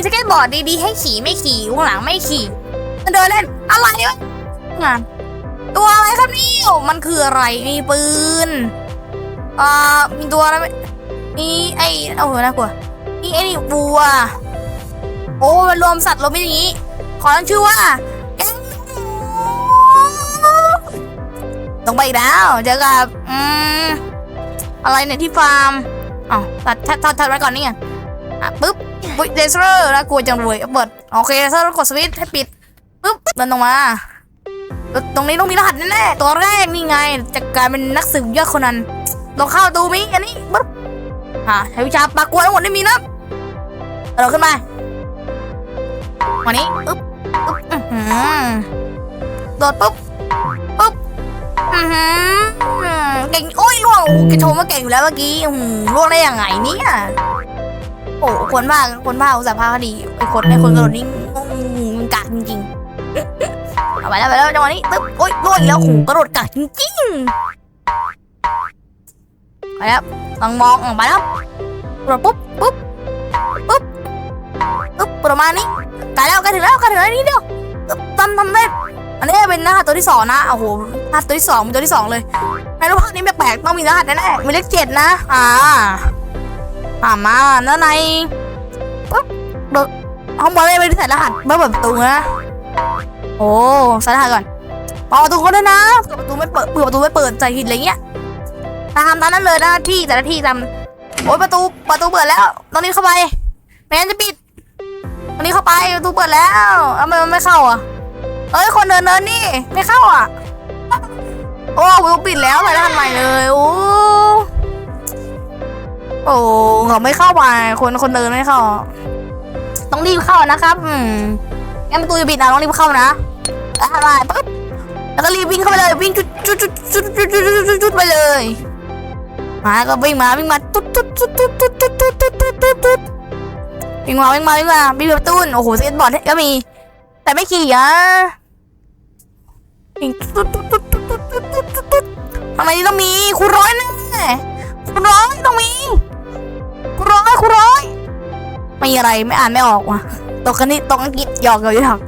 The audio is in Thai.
มีสเก็ตบอร์ดดีๆให้ขี่ไม่ขี่ข้างหลังไม่ขี่มันเดินเล่นอะไรวะงานตัวอะไรครับนี่โอ้มันคืออะไรมีปืนอ่ามีตัวอะไรมีไอ้โอ้โหน่ากลัวมีไอ้นี่วัว โอ้มันรวมสัตว์รวมไม่อย่างนี้ ขอตั้งชื่อว่าแกงต้องไปอีกแล้วเจอกับอืมอะไรเนี่ยที่ฟาร์มอ๋อตัดตัดตัดตัดไว้ก่อนนี่ไง อะปุ๊บปุ๊บเลเซอร์นะกลัวจังเลยเปิดโอเคเลเซอร์กดสวิตช์ให้ปิดปุ๊บเดินตรงมา ตรงนี้ต้องมีรหัสแน่ๆตัวแรกนี่ไงจะกลายเป็นนักสืบยอดคนนั้นลองเข้าดูมิอันนี้ปุ๊บอ่าใช้วิชาปากกล้วยทั้งหมดได้มีนะเราขึ้นมาวันนี้ปุ๊บปุ๊บอื้อหือโดดปุ๊บปุ๊บอือหือเก่งโอ้ยล่วงโอ้แกโชว์ว่าเก่งอยู่แล้วเมื่อกี้ล่วงได้ยังไงเนี่ย โอ้คนบ้าคนบ้าอุตส่าห์พาคดีไอ้คนไอ้คนกระโดดนี่งงกากจริงๆเอาไปแล้วไปแล้วจังหวะนี้ปึ๊บโอ้ยล่วงอีกแล้วโอ้โหกระโดดกากจริงๆไปแล้วลองมองออกไปแล้วกระโดดปุ๊บปุ๊บปุ๊บปุ๊บประมาณนี้ใกล้แล้วใกล้ถึงแล้วใกล้ถึงแล้วนิดเดียวปึ๊บทำทำได้อันนี้เป็นรหัสตัวที่สองนะโอ้โหรหัสตัวที่สองเป็นตัวที่สองเลยในรูปภาพนี้แปลกๆต้องมีรหัสแน่ๆมีเลขเจ็ดนะอ่าอ่า มาแล้วในปุ๊บเด็กห้องบอลเลยไปใส่รหัสเมื่อเปิดประตูนะโอ้ใส่รหัสก่อนเปิดประตูก็ได้นะเปิดประตูไม่เปิดเปิดประตูไม่เปิดใจหินอะไรเงี้ยตามตามนั้นเลยหน้าที่แต่ละที่ทำโอ้ยประตูประตูเปิดแล้วตอนนี้เข้าไปไม่งั้นจะปิดตอนนี้เข้าไปประตูเปิดแล้วทำไมมันไม่เข้าอะเอ้ยคนเดินเดินนี่ไม่เข้าอะโอ้ประตูปิดแล้วใส่รหัสใหม่เลยโอ้ โอ้เขาไม่เข้ามาคนคนเดินไม่เข้า ต้องรีบเข้านะครับ อืมงั้นประตูจะปิดนะต้องรีบเข้านะอะไปปุ๊บแล้วก็รีบวิ่งเข้าไปเลยวิ่งจุดจุดจุดจุดจุดจุดจุดจุดจุดไปเลยมาก็วิ่งมาวิ่งมาตุ๊ดตุ๊ดตุ๊ดตุ๊ดตุ๊ดตุ๊ดตุ๊ดตุ๊ดตุ๊ดตุ๊ดตุ๊ดวิ่งมาวิ่งมาวิ่งมาวิ่งประตูนโอ้โหสเก็ตบอร์ดก็มี แต่ไม่ขี่อะวิ่งตุ๊ดตุ๊ดตุ๊ดตุ๊ดตุ๊ดตุ๊ดตุ๊ดตุ๊ดตุ๊ดทำไมต้องมีคุณร้อยแน่คุณร้อยต้องมีคุณร้ อยคุณร้อยไม่อะไรไม่อ่านไม่ออกว่ะตกกันนี่ตกอังกฤษหยอกเลยหยอก